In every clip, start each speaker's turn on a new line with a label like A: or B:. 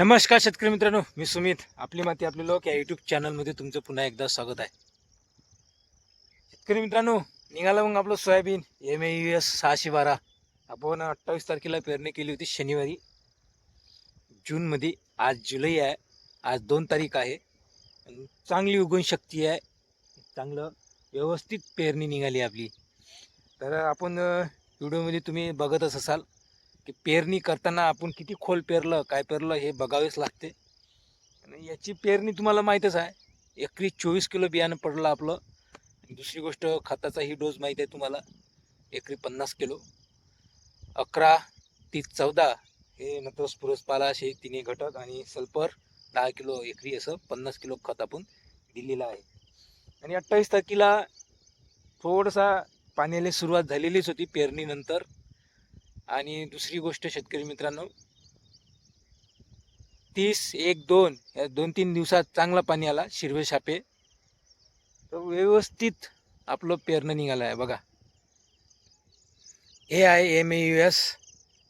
A: नमस्कार शेतकरी मित्रांनो मी सुमित. आपली माती आपले लोक या युट्यूब चॅनलमध्ये तुमचं पुन्हा एकदा स्वागत आहे. शेतकरी मित्रांनो निघाला मग आपलं soybean M A U S सहाशे बारा. आपण अठ्ठावीस तारखेला पेरणी केली होती शनिवारी. जूनमध्ये आज जुलै आहे. आज दोन तारीख आहे. चांगली उगवण शक्ती आहे. चांगलं व्यवस्थित पेरणी निघाली आपली. तर आपण व्हिडिओमध्ये तुम्ही बघतच असाल. की पेरणी करताना आपण किती खोल पेरलं काय पेरलं हे बघावेच लागते. आणि याची पेरणी तुम्हाला माहीतच आहे. एकरी चोवीस किलो बियाणं पडलं आपलं. दुसरी गोष्ट खताचाही डोस माहीत आहे तुम्हाला. एकरी पन्नास किलो. अकरा तीस चौदा हे नंतर स्पुरस पाला हे तिन्ही घटक आणि सल्फर दहा किलो एकरी असं पन्नास किलो खत आपण दिलेलं आहे. आणि अठ्ठावीस तारखेला थोडंसा पाण्याला सुरुवात झालेलीच होती पेरणीनंतर. आणि दुसरी गोष्ट शेतकरी मित्रांनो तीस एक दोन या दोन तीन दिवसात चांगला पाणी आला शिरवे शापे तर व्यवस्थित आपलं पेरणं निघालं आहे बघा. हे आहे एम ए यू एस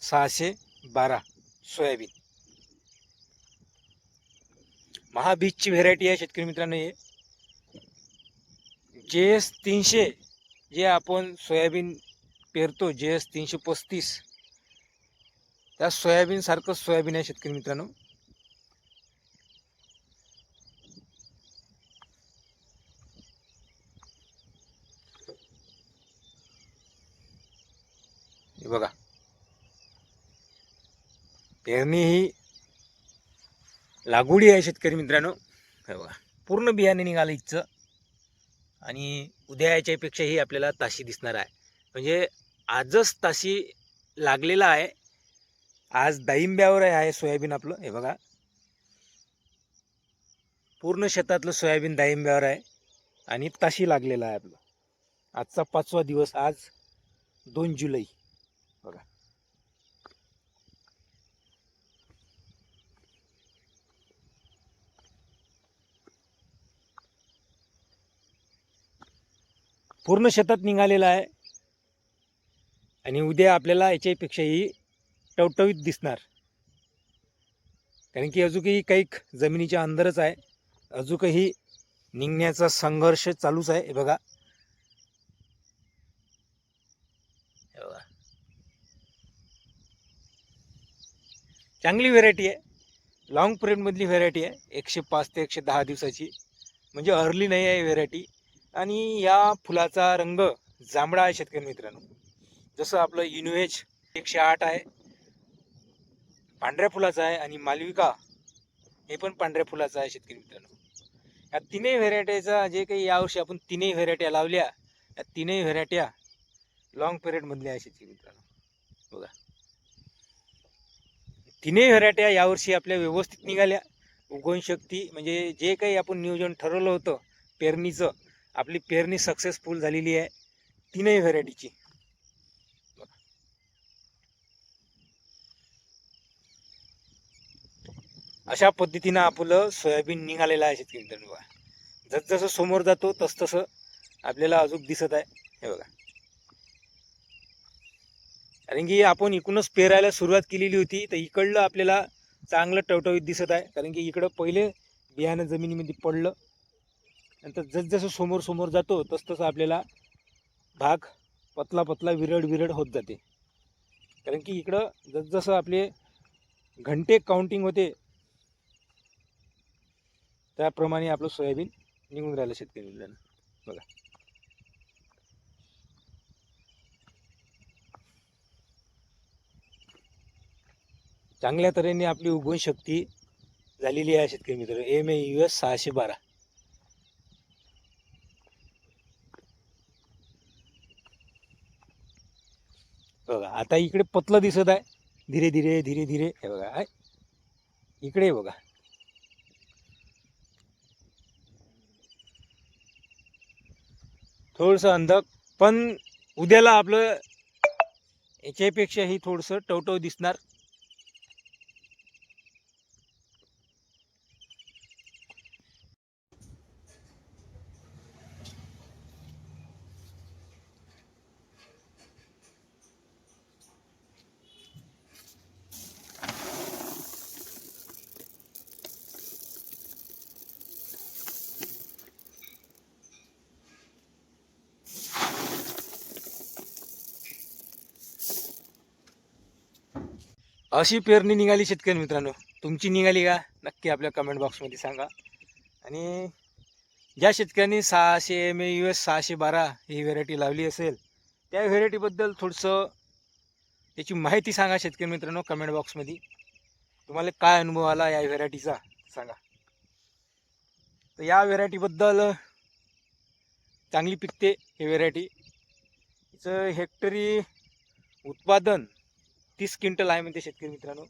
A: सहाशे बारा सोयाबीन. महाबीजची व्हेरायटी आहे शेतकरी मित्रांनो हे. जे एस तीनशे जे आपण सोयाबीन पेरतो जे एस तीनशे पस्तीस त्या सोयाबीनसारखं सोयाबीन आहे शेतकरी मित्रांनो. हे बघा. पेरणी ही लागवडी आहे शेतकरी मित्रांनो. हे बघा. पूर्ण बियाणे निघालं इथचं. आणि उद्या याच्यापेक्षाही आपल्याला ताशी दिसणार आहे. म्हणजे आजच ताशी लागलेला आहे. आज दाईंब्यावर आहे सोयाबीन आपलं. हे बघा. पूर्ण शेतातलं सोयाबीन दाईंब्यावर आहे. आणि ताशी लागलेला आहे आपलं. आजचा पाचवा दिवस आज दोन जुलै. बघा. पूर्ण शेतात निघालेला आहे. आणि उद्या आपल्याला याच्यापेक्षाही टवटवीत दिसणार. कारण की अजूनही काही जमिनीच्या अंदरच आहे. अजूनही निघण्याचा संघर्ष चालूच आहे. हे बघा. चांगली व्हेरायटी आहे. लॉंग पिरियडमधली व्हेरायटी आहे. एकशे पाच ते एकशे दहा दिवसाची. म्हणजे अर्ली नाही आहे व्हेरायटी आणि या फुलाचा रंग जांभळा आहे शेतकरी मित्रांनो. जसं आपलं इनोवेज एकशे आठ आहे. पांढऱ्या फुलाचा आहे आणि मालविका हे पण पांढऱ्या फुलाचं आहे शेतकरी मित्रांनो. या तीनही व्हेरायटीचा जे काही यावर्षी आपण तीनही व्हेरायट्या लावल्या या तीनही व्हेरायट्या लॉंग पिरियडमधल्या आहे शेतकरी मित्रांनो. बघा. तीनही व्हेरायट्या यावर्षी आपल्या व्यवस्थित निघाल्या. उगवण शक्ती म्हणजे जे काही आपण नियोजन ठरवलं होतं पेरणीचं आपली पेरणी सक्सेसफुल झालेली आहे. तीनही व्हेरायटीची. अशा पद्धतीनं आपलं सोयाबीन निघालेलं आहे शेतकरी मित्रांनो बघा. जसजसं समोर जातो तसतसं आपल्याला अजून दिसत आहे. हे बघा. कारण की आपण इकडूनच पेरायला सुरुवात केलेली होती तर इकडलं आपल्याला चांगलं टवटवीत दिसत आहे. कारण की इकडं पहिले बियाणं जमिनीमध्ये पडलं. नंतर जसजसं समोर समोर जातो तसतसं आपल्याला भाग पतला पतला विरळ विरळ होत जाते. कारण की इकडं जसजसं आपले घंटे काउंटिंग होते त्याप्रमाणे आपलं सोयाबीन निघून राहिलं शेतकरी मित्रांनो. बघा. चांगल्या तऱ्हेने आपली उगवण शक्ती झालेली आहे शेतकरी मित्र एम ए यू एस सहाशे बारा. बघा आता इकडे पतलं दिसत आहे. धीरे धीरे धीरे धीरे. हे बघा आहे इकडे बघा. थोडंसं अंधक पण उद्याला आपलं याच्यापेक्षाही थोडंसं टवटव दिसणार. अशी पेरणी निघाली शेतकरी मित्रांनो. तुमची निघाली का? नक्की आपल्या कमेंट बॉक्समध्ये सांगा. आणि ज्या शेतकऱ्यांनी सहाशे एम ए यू एस सहाशे बारा ही व्हेरायटी लावली असेल त्या व्हेरायटीबद्दल थोडंसं त्याची माहिती सांगा शेतकरी मित्रांनो कमेंट बॉक्समध्ये तुम्हाला काय अनुभव आला या व्हेरायटीचा सांगा. तर या व्हेरायटीबद्दल चांगली पिकते ही व्हेरायटी हिचं हेक्टरी उत्पादन तीस क्विंटल आहे म्हणते शेतकरी मित्रांनो.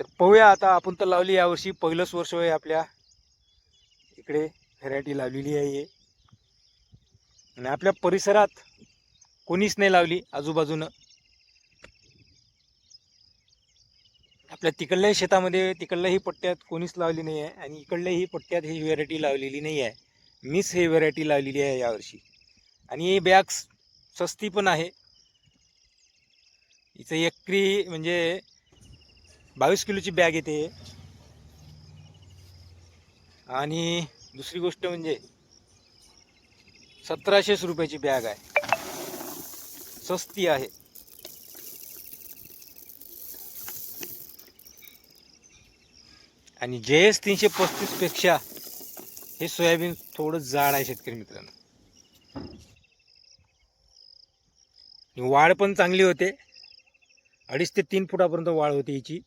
A: तर पाहूया आता आपण तर लावली यावर्षी पहिलंच वर्ष आहे आपल्या. इकडे व्हरायटी लावलेली आहे. आणि आपल्या परिसरात कोणीच नाही लावली आजूबाजूनं. आपल्या तिकडल्याही शेतामध्ये तिकडल्याही पट्ट्यात कोणीच लावली नाही आहे आणि इकडल्याही पट्ट्यात ही व्हेरायटी लावलेली नाही आहे. मीच ही व्हेरायटी लावलेली आहे यावर्षी. आणि ही बॅग सस्ती पण आहे. हिचं एकरी म्हणजे बावीस किलोची बॅग येते. आणि दुसरी गोष्ट म्हणजे सतराशेच रुपयाची बॅग आहे. स्वस्ती आहे. आणि जे एस तीनशे पस्तीसपेक्षा हे सोयाबीन थोडं जाड आहे शेतकरी मित्रांनो वाढ पण चांगली होते अडीच ते तीन फुटापर्यंत वाढ होते याची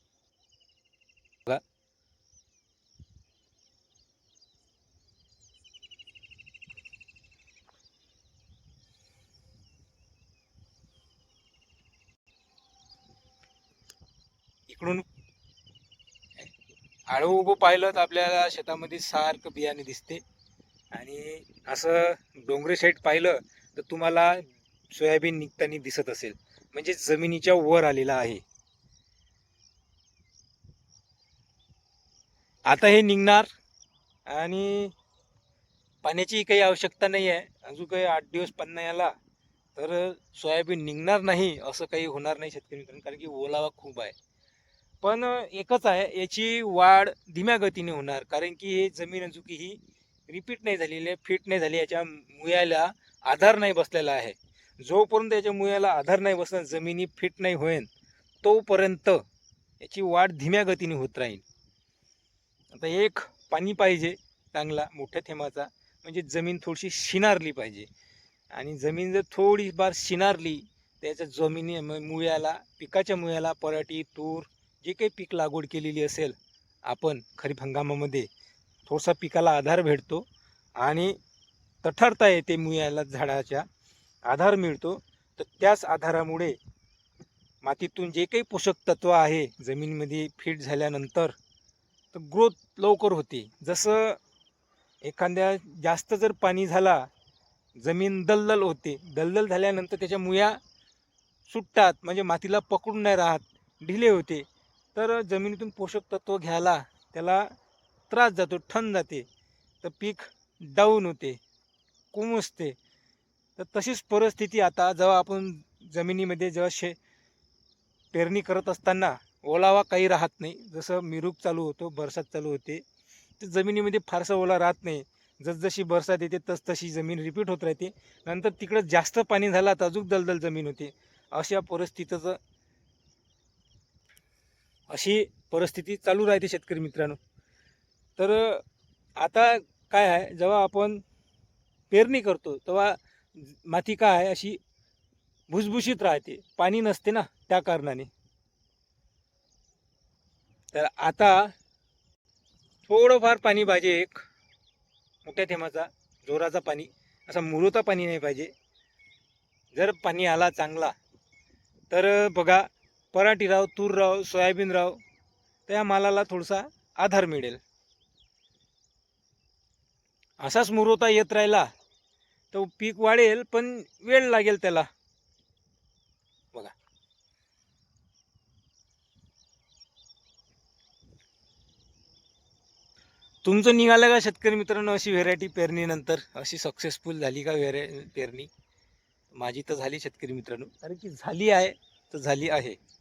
A: बघा. इकडून आळू उभं पाहिलं तर आपल्याला शेतामध्ये सारखं बियाणे दिसते. आणि असं डोंगरी साईड पाहिलं तर तुम्हाला सोयाबीन निघताना दिसत असेल. म्हणजे जमिनीच्या वर आलेला आहे. आता हे निघणार आणि पाण्याची काही आवश्यकता नाही आहे अजून काही आठ दिवस पन्ना नाही आला तर सोयाबीन निघणार नाही असं काही होणार नाही शेतकरी मित्रांनो कारण की ओलावा खूप आहे. पण एकच आहे याची वाढ धीम्या गतीने होणार. कारण की हे जमीन अजुकी ही रिपीट नाही झालेली आहे फिट नाही झाली याच्या मुयाला आधार नाही बसलेला आहे. जोपर्यंत याच्या मुयाला आधार नाही बसणार जमिनी फिट नाही होईल तोपर्यंत याची वाढ धीम्या गतीने होत राहील. आता एक पाणी पाहिजे चांगला मोठ्या थेंबाचा. म्हणजे जमीन थोडीशी शिनारली पाहिजे. आणि जमीन जर थोडी बार शिनारली त्याच्या जमिनी म- मुळ्याला पिकाच्या मुळ्याला पराठी तूर जे काही पीक लागवड केलेली असेल आपण खरीप हंगामामध्ये थोडासा पिकाला आधार भेटतो आणि तठरता येते मुळ्याला झाडाच्या आधार मिळतो. तर त्याच आधारामुळे मातीतून जे काही पोषक तत्व आहे जमीनमध्ये फिट झाल्यानंतर तर ग्रोथ लवकर होते. जसं एखाद्या जास्त जर पाणी झाला जमीन दलदल होते. दलदल झाल्यानंतर त्याच्या मुया सुटतात म्हणजे मातीला पकडून नाही राहत ढिले होते. तर जमिनीतून पोषक तत्व घ्यायला त्याला त्रास जातो ठण जाते. तर पीक डाऊन होते कोमसते तर तशीच परिस्थिती आता जेव्हा आपण जमिनीमध्ये जेव्हा शे पेरणी करत असताना ओलावा काही राहत नाही. जसं मिरूप चालू होतो बरसात चालू होते तर जमिनीमध्ये फारसा ओला राहत नाही. जसजशी बरसात येते तसतशी जमीन रिपीट होत राहते. नंतर तिकडं जास्त पाणी झालं तर अजून दलदल जमीन होते. अशा परिस्थितीचं अशी परिस्थिती चालू राहते शेतकरी मित्रांनो. तर आता काय आहे जेव्हा आपण पेरणी करतो तेव्हा माती काय आहे अशी भुसभुशीत राहते. पाणी नसते ना त्या कारणाने. तर आता थोडंफार पाणी पाहिजे एक मोठ्या थेंबाचा जोराचा पाणी असा मुरुता पाणी नाही पाहिजे. जर पाणी आला चांगला तर बघा पराठी राव तूर राव सोयाबीन राव त्या मालाला थोडासा आधार मिळेल. असाच मुरवता येत राहिला तर पीक वाढेल पण वेळ लागेल त्याला. बघा. तुमचं निघालं का शेतकरी मित्रांनो अशी व्हेरायटी पेरणीनंतर? अशी सक्सेसफुल झाली का व्हेरे पेरणी? माझी तर झाली शेतकरी मित्रांनो. कारण की झाली आहे तर झाली आहे.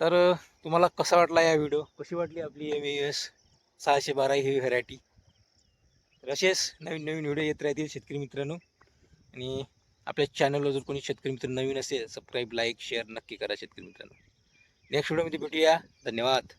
A: तर तुम्हाला कसा वाटला या व्हिडिओ कशी वाटली आपली एम एस सहाशे बारा ही व्हरायटी तर असेच नवीन नवीन व्हिडिओ येत राहतील शेतकरी मित्रांनो. आणि आपल्या चॅनलवर जर कोणी शेतकरी मित्र नवीन असेल सबस्क्राईब लाईक शेअर नक्की करा शेतकरी मित्रांनो. नेक्स्ट व्हिडिओमध्ये भेटूया. धन्यवाद.